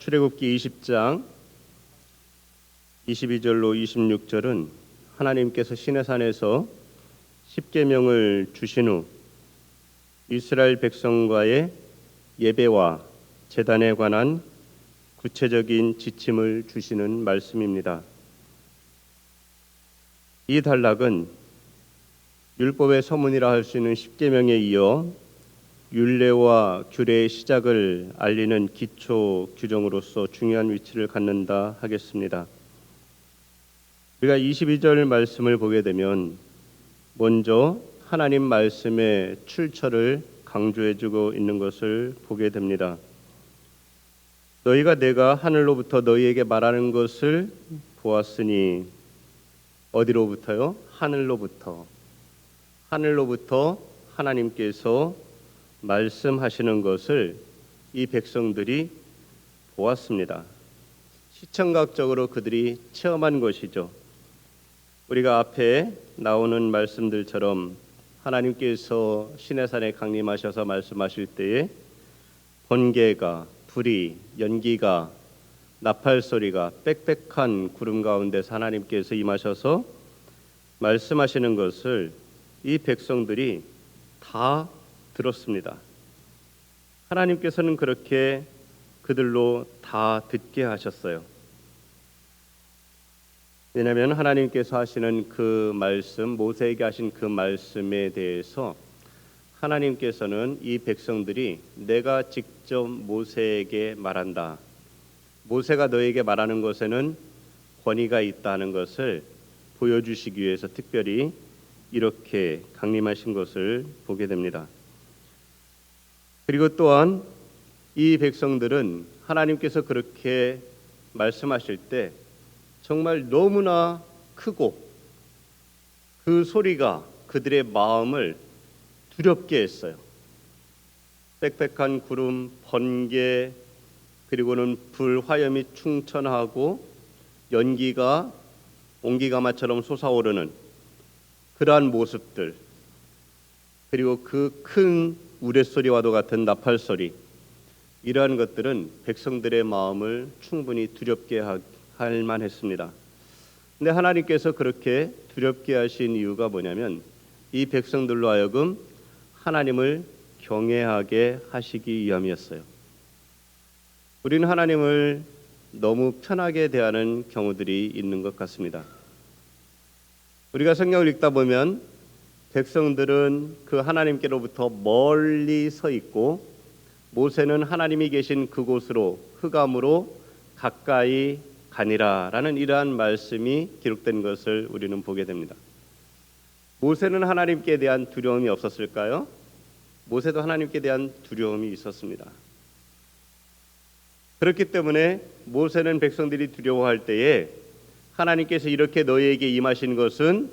출애굽기 20장 22절로 26절은 하나님께서 시내산에서 십계명을 주신 후 이스라엘 백성과의 예배와 재단에 관한 구체적인 지침을 주시는 말씀입니다. 이 단락은 율법의 서문이라 할 수 있는 십계명에 이어 율례와 규례의 시작을 알리는 기초 규정으로서 중요한 위치를 갖는다 하겠습니다. 우리가 22절 말씀을 보게 되면 먼저 하나님 말씀의 출처를 강조해주고 있는 것을 보게 됩니다. 너희가 내가 하늘로부터 너희에게 말하는 것을 보았으니 어디로부터요? 하늘로부터. 하늘로부터 하나님께서 말씀하시는 것을 이 백성들이 보았습니다. 시청각적으로 그들이 체험한 것이죠. 우리가 앞에 나오는 말씀들처럼 하나님께서 시내산에 강림하셔서 말씀하실 때에 번개가 불이 연기가 나팔 소리가 빽빽한 구름 가운데서 하나님께서 임하셔서 말씀하시는 것을 이 백성들이 다 들었습니다. 하나님께서는 그렇게 그들로 다 듣게 하셨어요. 왜냐하면 하나님께서 하시는 그 말씀, 모세에게 하신 그 말씀에 대해서 하나님께서는 이 백성들이 내가 직접 모세에게 말한다. 모세가 너에게 말하는 것에는 권위가 있다는 것을 보여주시기 위해서 특별히 이렇게 강림하신 것을 보게 됩니다. 그리고 또한 이 백성들은 하나님께서 그렇게 말씀하실 때 정말 너무나 크고 그 소리가 그들의 마음을 두렵게 했어요. 빽빽한 구름, 번개, 그리고는 불 화염이 충천하고 연기가 온기가마처럼 솟아오르는 그러한 모습들 그리고 그 큰 우레소리와도 같은 나팔 소리 이러한 것들은 백성들의 마음을 충분히 두렵게 할 만했습니다. 근데 하나님께서 그렇게 두렵게 하신 이유가 뭐냐면 이 백성들로 하여금 하나님을 경외하게 하시기 위함이었어요. 우리는 하나님을 너무 편하게 대하는 경우들이 있는 것 같습니다. 우리가 성경을 읽다 보면 백성들은 그 하나님께로부터 멀리 서 있고 모세는 하나님이 계신 그곳으로 흑암으로 가까이 가니라라는 이러한 말씀이 기록된 것을 우리는 보게 됩니다. 모세는 하나님께 대한 두려움이 없었을까요? 모세도 하나님께 대한 두려움이 있었습니다. 그렇기 때문에 모세는 백성들이 두려워할 때에 하나님께서 이렇게 너희에게 임하신 것은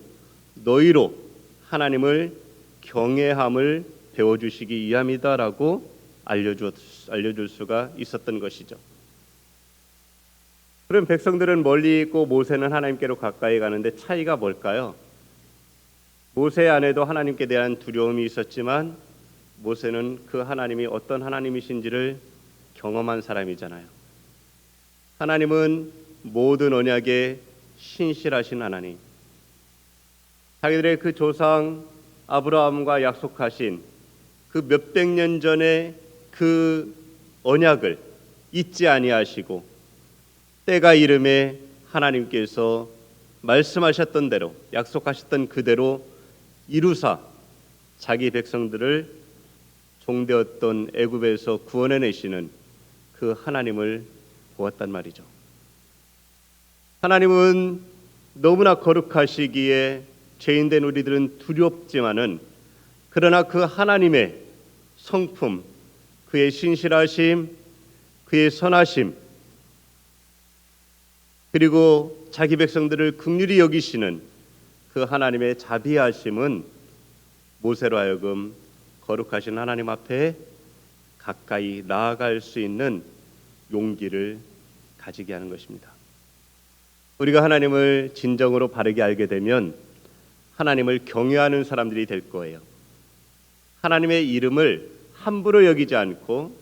너희로 하나님을 경외함을 배워주시기 위함이다라고 알려주, 알려줄 수가 있었던 것이죠. 그럼 백성들은 멀리 있고 모세는 하나님께로 가까이 가는데 차이가 뭘까요? 모세 안에도 하나님께 대한 두려움이 있었지만 모세는 그 하나님이 어떤 하나님이신지를 경험한 사람이잖아요. 하나님은 모든 언약에 신실하신 하나님. 자기들의 그 조상 아브라함과 약속하신 그 몇백 년 전의 그 언약을 잊지 아니하시고 때가 이름에 하나님께서 말씀하셨던 대로 약속하셨던 그대로 이루사 자기 백성들을 종되었던 애굽에서 구원해 내시는 그 하나님을 보았단 말이죠. 하나님은 너무나 거룩하시기에 죄인된 우리들은 두렵지만은 그러나 그 하나님의 성품, 그의 신실하심, 그의 선하심, 그리고 자기 백성들을 극률히 여기시는 그 하나님의 자비하심은 모세로 하여금 거룩하신 하나님 앞에 가까이 나아갈 수 있는 용기를 가지게 하는 것입니다. 우리가 하나님을 진정으로 바르게 알게 되면 하나님을 경외하는 사람들이 될 거예요. 하나님의 이름을 함부로 여기지 않고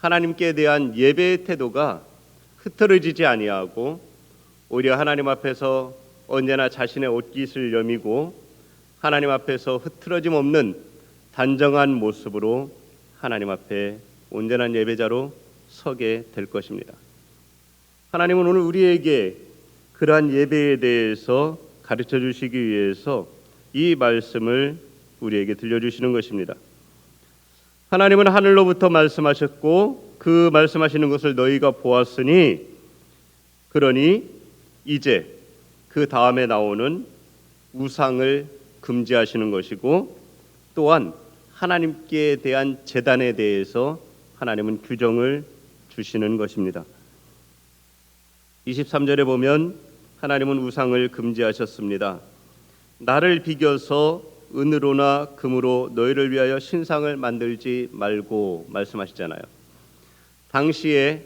하나님께 대한 예배의 태도가 흐트러지지 아니하고 오히려 하나님 앞에서 언제나 자신의 옷깃을 여미고 하나님 앞에서 흐트러짐 없는 단정한 모습으로 하나님 앞에 온전한 예배자로 서게 될 것입니다. 하나님은 오늘 우리에게 그러한 예배에 대해서 가르쳐 주시기 위해서 이 말씀을 우리에게 들려주시는 것입니다. 하나님은 하늘로부터 말씀하셨고 그 말씀하시는 것을 너희가 보았으니 그러니 이제 그 다음에 나오는 우상을 금지하시는 것이고 또한 하나님께 대한 재단에 대해서 하나님은 규정을 주시는 것입니다. 23절에 보면 하나님은 우상을 금지하셨습니다. 나를 비겨서 은으로나 금으로 너희를 위하여 신상을 만들지 말고 말씀하시잖아요. 당시에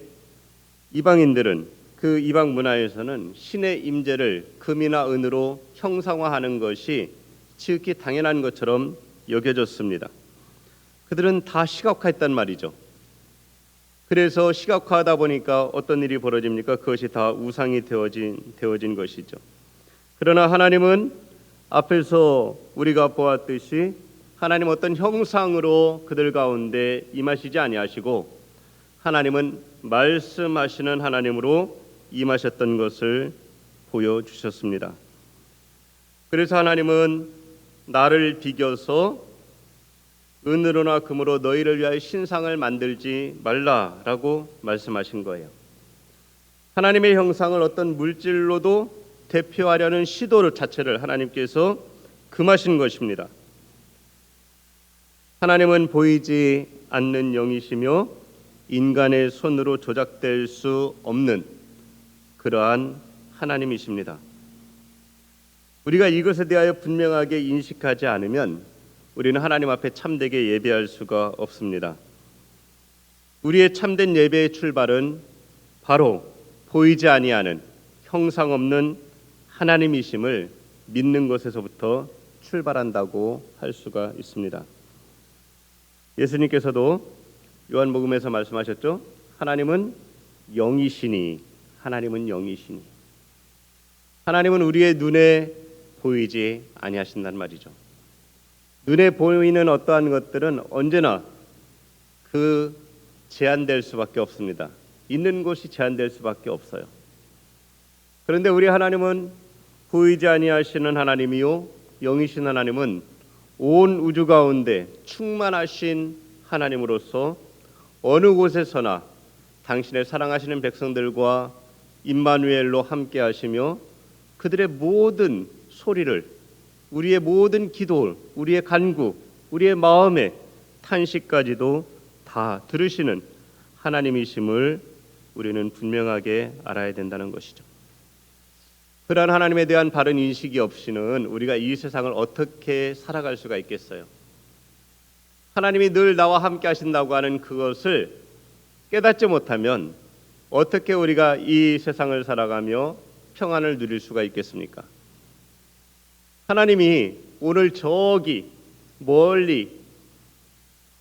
이방인들은 그 이방 문화에서는 신의 임재를 금이나 은으로 형상화하는 것이 지극히 당연한 것처럼 여겨졌습니다. 그들은 다 시각화했단 말이죠. 그래서 시각화하다 보니까 어떤 일이 벌어집니까? 그것이 다 우상이 되어진 되어진 것이죠. 그러나 하나님은 앞에서 우리가 보았듯이 하나님 어떤 형상으로 그들 가운데 임하시지 아니하시고 하나님은 말씀하시는 하나님으로 임하셨던 것을 보여 주셨습니다. 그래서 하나님은 나를 비겨서 은으로나 금으로 너희를 위하여 신상을 만들지 말라라고 말씀하신 거예요. 하나님의 형상을 어떤 물질로도 대표하려는 시도 자체를 하나님께서 금하신 것입니다. 하나님은 보이지 않는 영이시며 인간의 손으로 조작될 수 없는 그러한 하나님이십니다. 우리가 이것에 대하여 분명하게 인식하지 않으면 우리는 하나님 앞에 참되게 예배할 수가 없습니다. 우리의 참된 예배의 출발은 바로 보이지 아니하는 형상 없는 하나님이심을 믿는 것에서부터 출발한다고 할 수가 있습니다. 예수님께서도 요한복음에서 말씀하셨죠. 하나님은 영이시니 하나님은 영이시니 하나님은 우리의 눈에 보이지 아니하신단 말이죠. 눈에 보이는 어떠한 것들은 언제나 그 제한될 수밖에 없습니다. 있는 곳이 제한될 수밖에 없어요. 그런데 우리 하나님은 보이지 아니하시는 하나님이요 영이신 하나님은 온 우주 가운데 충만하신 하나님으로서 어느 곳에서나 당신의 사랑하시는 백성들과 임마누엘로 함께 하시며 그들의 모든 소리를 우리의 모든 기도, 우리의 간구, 우리의 마음의 탄식까지도 다 들으시는 하나님이심을 우리는 분명하게 알아야 된다는 것이죠. 그러한 하나님에 대한 바른 인식이 없이는 우리가 이 세상을 어떻게 살아갈 수가 있겠어요? 하나님이 늘 나와 함께 하신다고 하는 그것을 깨닫지 못하면 어떻게 우리가 이 세상을 살아가며 평안을 누릴 수가 있겠습니까? 하나님이 오늘 저기 멀리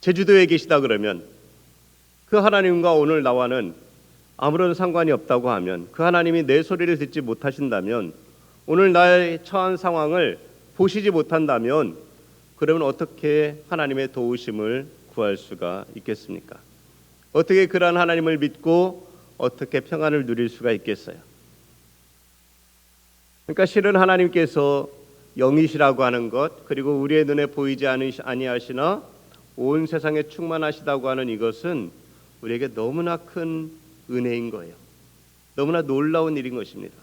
제주도에 계시다 그러면 그 하나님과 오늘 나와는 아무런 상관이 없다고 하면 그 하나님이 내 소리를 듣지 못하신다면 오늘 나의 처한 상황을 보시지 못한다면 그러면 어떻게 하나님의 도우심을 구할 수가 있겠습니까? 어떻게 그러한 하나님을 믿고 어떻게 평안을 누릴 수가 있겠어요? 그러니까 실은 하나님께서 영이시라고 하는 것 그리고 우리의 눈에 보이지 아니하시나 온 세상에 충만하시다고 하는 이것은 우리에게 너무나 큰 은혜인 거예요. 너무나 놀라운 일인 것입니다.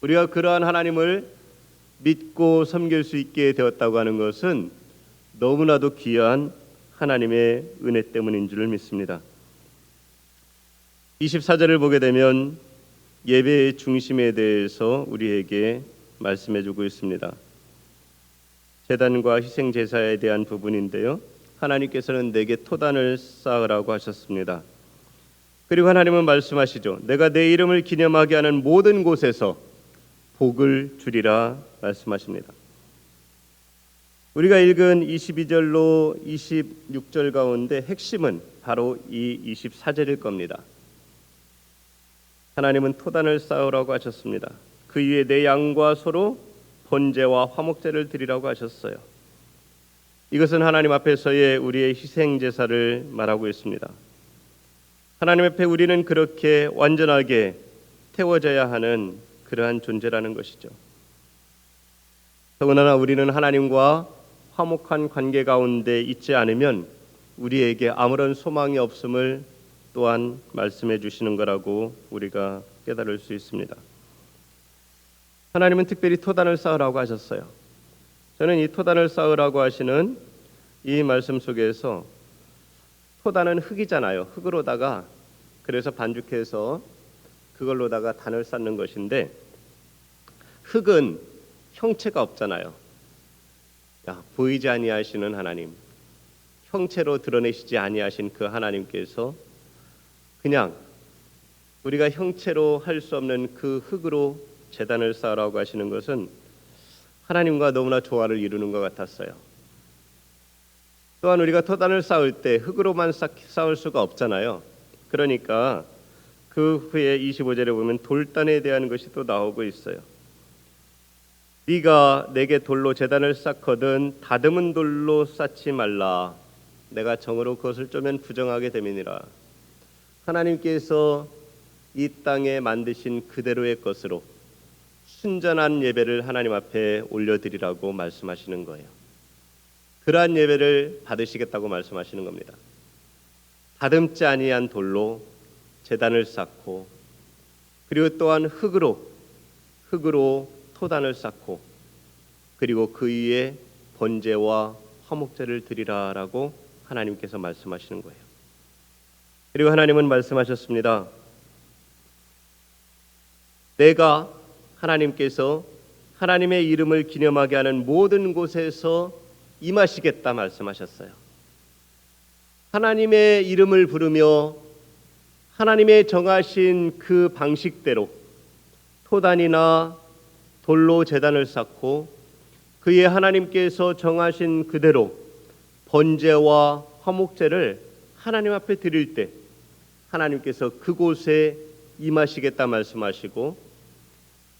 우리가 그러한 하나님을 믿고 섬길 수 있게 되었다고 하는 것은 너무나도 귀한 하나님의 은혜 때문인 줄을 믿습니다. 24절을 보게 되면 예배의 중심에 대해서 우리에게 말씀해 주고 있습니다. 재단과 희생 제사에 대한 부분인데요. 하나님께서는 내게 토단을 쌓으라고 하셨습니다. 그리고 하나님은 말씀하시죠. 내가 내 이름을 기념하게 하는 모든 곳에서 복을 주리라 말씀하십니다. 우리가 읽은 22절로 26절 가운데 핵심은 바로 이 24절일 겁니다. 하나님은 토단을 쌓으라고 하셨습니다. 그 위에 내 양과 소로 번제와 화목제를 드리라고 하셨어요. 이것은 하나님 앞에서의 우리의 희생 제사를 말하고 있습니다. 하나님 앞에 우리는 그렇게 완전하게 태워져야 하는 그러한 존재라는 것이죠. 더군다나 우리는 하나님과 화목한 관계 가운데 있지 않으면 우리에게 아무런 소망이 없음을 또한 말씀해 주시는 거라고 우리가 깨달을 수 있습니다. 하나님은 특별히 토단을 쌓으라고 하셨어요. 저는 이 토단을 쌓으라고 하시는 이 말씀 속에서 토단은 흙이잖아요. 흙으로다가 그래서 반죽해서 그걸로다가 단을 쌓는 것인데 흙은 형체가 없잖아요. 야, 보이지 아니하시는 하나님, 형체로 드러내시지 아니하신 그 하나님께서 그냥 우리가 형체로 할 수 없는 그 흙으로 재단을 쌓으라고 하시는 것은 하나님과 너무나 조화를 이루는 것 같았어요. 또한 우리가 토단을 쌓을 때 흙으로만 쌓, 쌓을 수가 없잖아요. 그러니까 그 후에 25절에 보면 돌단에 대한 것이 또 나오고 있어요. 네가 내게 돌로 재단을 쌓거든 다듬은 돌로 쌓지 말라. 내가 정으로 그것을 쪼면 부정하게 됨이니라. 하나님께서 이 땅에 만드신 그대로의 것으로 순전한 예배를 하나님 앞에 올려드리라고 말씀하시는 거예요. 그러한 예배를 받으시겠다고 말씀하시는 겁니다. 다듬지 아니한 돌로 제단을 쌓고 그리고 또한 흙으로 흙으로 토단을 쌓고 그리고 그 위에 번제와 화목제를 드리라라고 하나님께서 말씀하시는 거예요. 그리고 하나님은 말씀하셨습니다. 내가 하나님께서 하나님의 이름을 기념하게 하는 모든 곳에서 임하시겠다 말씀하셨어요. 하나님의 이름을 부르며 하나님의 정하신 그 방식대로 토단이나 돌로 제단을 쌓고 그의 하나님께서 정하신 그대로 번제와 화목제를 하나님 앞에 드릴 때 하나님께서 그곳에 임하시겠다 말씀하시고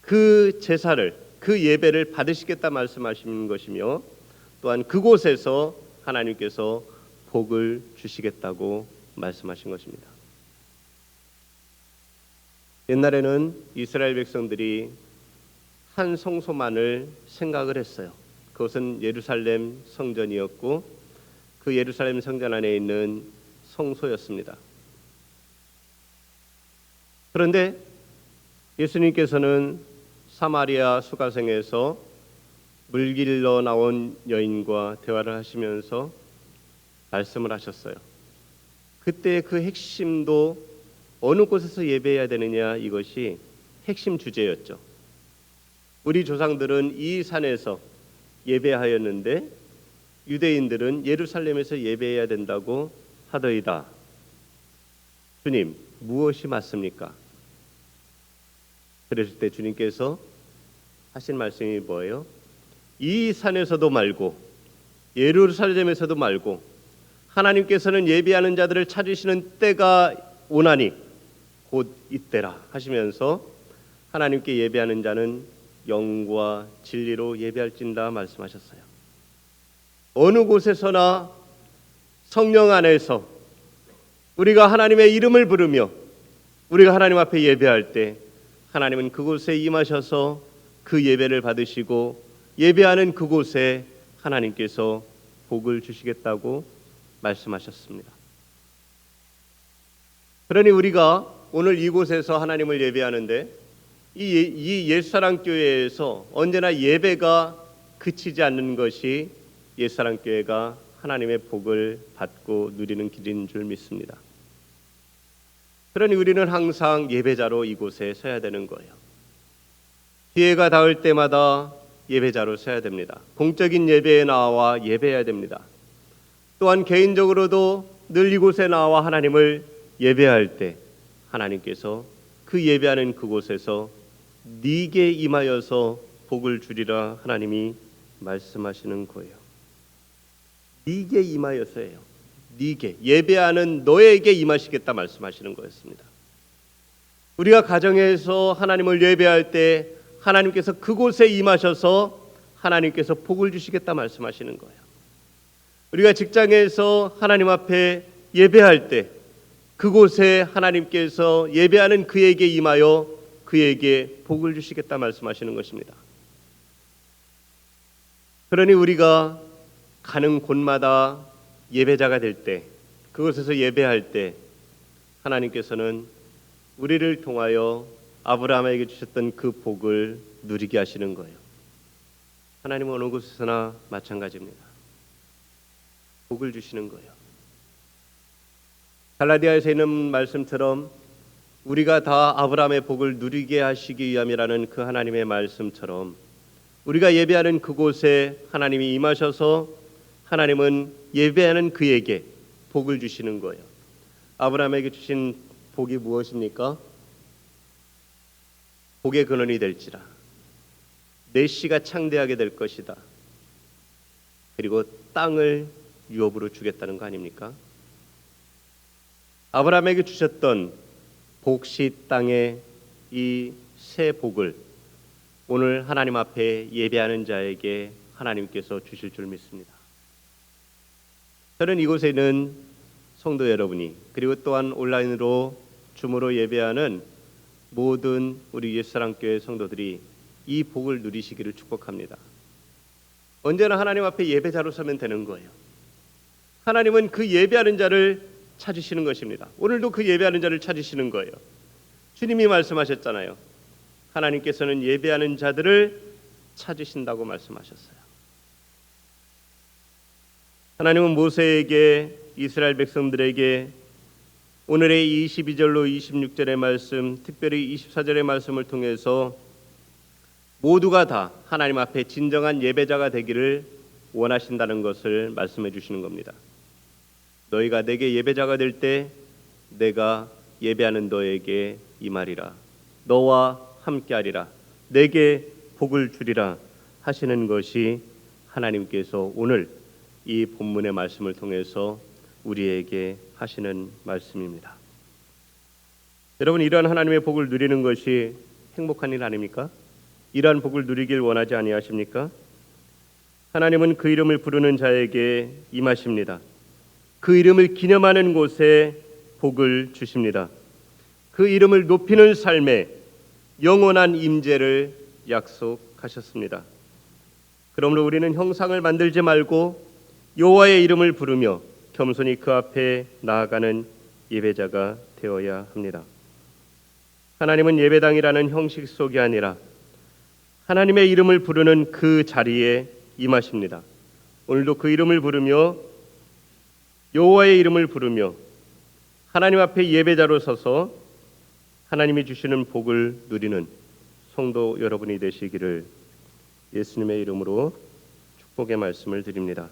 그 제사를 그 예배를 받으시겠다 말씀하시는 것이며 또한 그곳에서 하나님께서 복을 주시겠다고 말씀하신 것입니다. 옛날에는 이스라엘 백성들이 한 성소만을 생각을 했어요. 그것은 예루살렘 성전이었고 그 예루살렘 성전 안에 있는 성소였습니다. 그런데 예수님께서는 사마리아 수가성에서 물길러 나온 여인과 대화를 하시면서 말씀을 하셨어요. 그때 그 핵심도 어느 곳에서 예배해야 되느냐 이것이 핵심 주제였죠. 우리 조상들은 이 산에서 예배하였는데 유대인들은 예루살렘에서 예배해야 된다고 하더이다. 주님, 무엇이 맞습니까? 그랬을 때 주님께서 하신 말씀이 뭐예요? 이 산에서도 말고 예루살렘에서도 말고 하나님께서는 예배하는 자들을 찾으시는 때가 오나니 곧 이때라 하시면서 하나님께 예배하는 자는 영과 진리로 예배할진다 말씀하셨어요. 어느 곳에서나 성령 안에서 우리가 하나님의 이름을 부르며 우리가 하나님 앞에 예배할 때 하나님은 그곳에 임하셔서 그 예배를 받으시고 예배하는 그곳에 하나님께서 복을 주시겠다고 말씀하셨습니다. 그러니 우리가 오늘 이곳에서 하나님을 예배하는데 이, 예- 이 옛사랑 교회에서 언제나 예배가 그치지 않는 것이 옛사랑 교회가 하나님의 복을 받고 누리는 길인 줄 믿습니다. 그러니 우리는 항상 예배자로 이곳에 서야 되는 거예요. 기회가 닿을 때마다 예배자로 서야 됩니다. 공적인 예배에 나와 예배해야 됩니다. 또한 개인적으로도 늘 이곳에 나와 하나님을 예배할 때 하나님께서 그 예배하는 그곳에서 네게 임하여서 복을 주리라 하나님이 말씀하시는 거예요. 네게 임하여서예요. 네게 예배하는 너에게 임하시겠다 말씀하시는 거였습니다. 우리가 가정에서 하나님을 예배할 때 하나님께서 그곳에 임하셔서 하나님께서 복을 주시겠다 말씀하시는 거예요. 우리가 직장에서 하나님 앞에 예배할 때 그곳에 하나님께서 예배하는 그에게 임하여 그에게 복을 주시겠다 말씀하시는 것입니다. 그러니 우리가 가는 곳마다 예배자가 될 때, 그곳에서 예배할 때 하나님께서는 우리를 통하여 아브라함에게 주셨던 그 복을 누리게 하시는 거예요. 하나님은 어느 곳에서나 마찬가지입니다. 복을 주시는 거예요. 갈라디아에서 있는 말씀처럼 우리가 다 아브라함의 복을 누리게 하시기 위함이라는 그 하나님의 말씀처럼 우리가 예배하는 그곳에 하나님이 임하셔서 하나님은 예배하는 그에게 복을 주시는 거예요. 아브라함에게 주신 복이 무엇입니까? 복의 근원이 될지라 내 씨가 창대하게 될 것이다. 그리고 땅을 유업으로 주겠다는 거 아닙니까? 아브라함에게 주셨던 복시 땅의 이 새 복을 오늘 하나님 앞에 예배하는 자에게 하나님께서 주실 줄 믿습니다. 저는 이곳에는 성도 여러분이 그리고 또한 온라인으로 줌으로 예배하는 모든 우리 옛사랑교회 성도들이 이 복을 누리시기를 축복합니다. 언제나 하나님 앞에 예배자로 서면 되는 거예요. 하나님은 그 예배하는 자를 찾으시는 것입니다. 오늘도 그 예배하는 자를 찾으시는 거예요. 주님이 말씀하셨잖아요. 하나님께서는 예배하는 자들을 찾으신다고 말씀하셨어요. 하나님은 모세에게 이스라엘 백성들에게 오늘의 22절로 26절의 말씀, 특별히 24절의 말씀을 통해서 모두가 다 하나님 앞에 진정한 예배자가 되기를 원하신다는 것을 말씀해 주시는 겁니다. 너희가 내게 예배자가 될 때 내가 예배하는 너에게 이 말이라 너와 함께하리라 내게 복을 주리라 하시는 것이 하나님께서 오늘 이 본문의 말씀을 통해서 우리에게 하시는 말씀입니다. 여러분 이러한 하나님의 복을 누리는 것이 행복한 일 아닙니까? 이러한 복을 누리길 원하지 아니하십니까? 하나님은 그 이름을 부르는 자에게 임하십니다. 그 이름을 기념하는 곳에 복을 주십니다. 그 이름을 높이는 삶에 영원한 임재를 약속하셨습니다. 그러므로 우리는 형상을 만들지 말고 여호와의 이름을 부르며 겸손히 그 앞에 나아가는 예배자가 되어야 합니다. 하나님은 예배당이라는 형식 속이 아니라 하나님의 이름을 부르는 그 자리에 임하십니다. 오늘도 그 이름을 부르며 여호와의 이름을 부르며 하나님 앞에 예배자로 서서 하나님이 주시는 복을 누리는 성도 여러분이 되시기를 예수님의 이름으로 축복의 말씀을 드립니다.